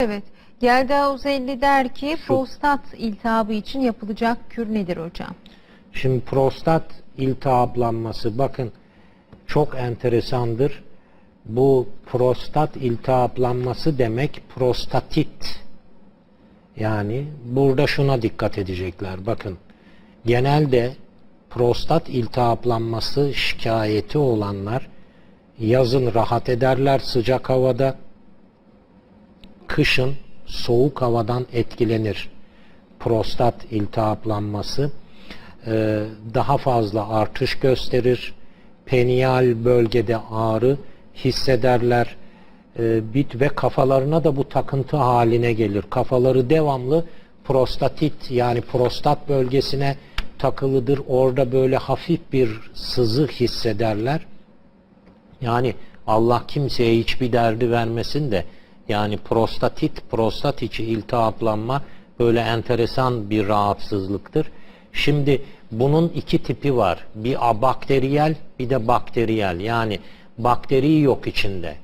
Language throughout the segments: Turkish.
Evet. Yelda Uzelli der ki prostat iltihabı için yapılacak kür nedir hocam? Şimdi prostat iltihaplanması bakın çok enteresandır. Bu prostat iltihaplanması demek prostatit. Yani burada şuna dikkat edecekler. Bakın genelde prostat iltihaplanması şikayeti olanlar yazın rahat ederler sıcak havada. Kışın soğuk havadan etkilenir. Prostat iltihaplanması e, daha fazla artış gösterir. Peniyal bölgede ağrı hissederler. E, bit ve kafalarına da bu takıntı haline gelir. Kafaları devamlı prostatit yani prostat bölgesine takılıdır. Orada böyle hafif bir sızı hissederler. Yani Allah kimseye hiçbir derdi vermesin de yani prostatit, prostat içi iltihaplanma böyle enteresan bir rahatsızlıktır. Şimdi bunun iki tipi var. Bir abakteriyel bir de bakteriyel. Yani bakteri yok içinde.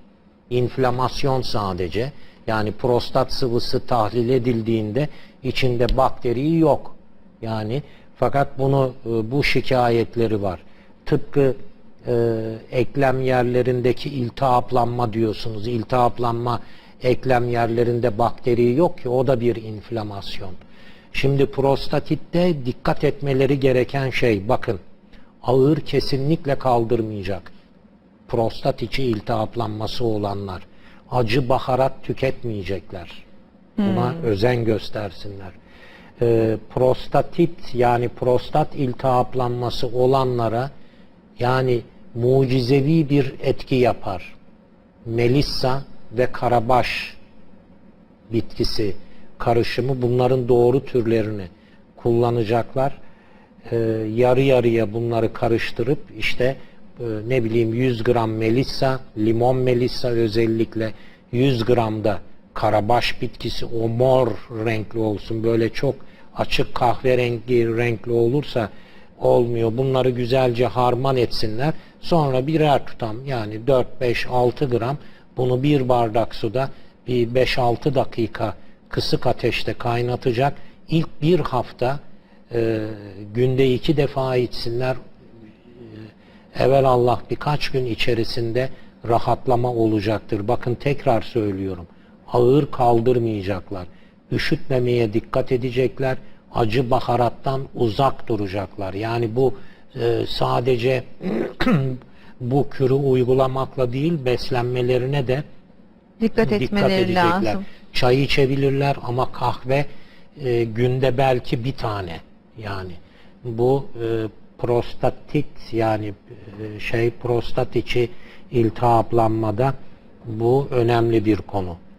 İnflamasyon sadece. Yani prostat sıvısı tahlil edildiğinde içinde bakteri yok. Yani fakat bunu e, bu şikayetleri var. Tıpkı e, eklem yerlerindeki iltihaplanma diyorsunuz. İltihaplanma eklem yerlerinde bakteri yok ki o da bir inflamasyon. Şimdi prostatitte dikkat etmeleri gereken şey bakın ağır kesinlikle kaldırmayacak. Prostat içi iltihaplanması olanlar acı baharat tüketmeyecekler. Buna özen göstersinler. Ee, prostatit yani prostat iltihaplanması olanlara yani mucizevi bir etki yapar. Melissa ve karabaş bitkisi karışımı bunların doğru türlerini kullanacaklar. Ee, yarı yarıya bunları karıştırıp işte e, ne bileyim 100 gram melissa, limon melissa özellikle 100 gram da karabaş bitkisi o mor renkli olsun böyle çok açık kahverengi renkli olursa olmuyor. Bunları güzelce harman etsinler. Sonra birer tutam yani 4, 5, 6 gram bunu bir bardak suda bir 5-6 dakika kısık ateşte kaynatacak. İlk bir hafta e, günde iki defa içsinler. E, Evel Allah birkaç gün içerisinde rahatlama olacaktır. Bakın tekrar söylüyorum. Ağır kaldırmayacaklar. Üşütmemeye dikkat edecekler. Acı baharattan uzak duracaklar. Yani bu e, sadece bu kürü uygulamakla değil beslenmelerine de Dikkat etmeleri edecekler. lazım. Çay içebilirler ama kahve e, günde belki bir tane. Yani bu e, prostatit yani e, şey prostat içi iltihaplanmada bu önemli bir konu.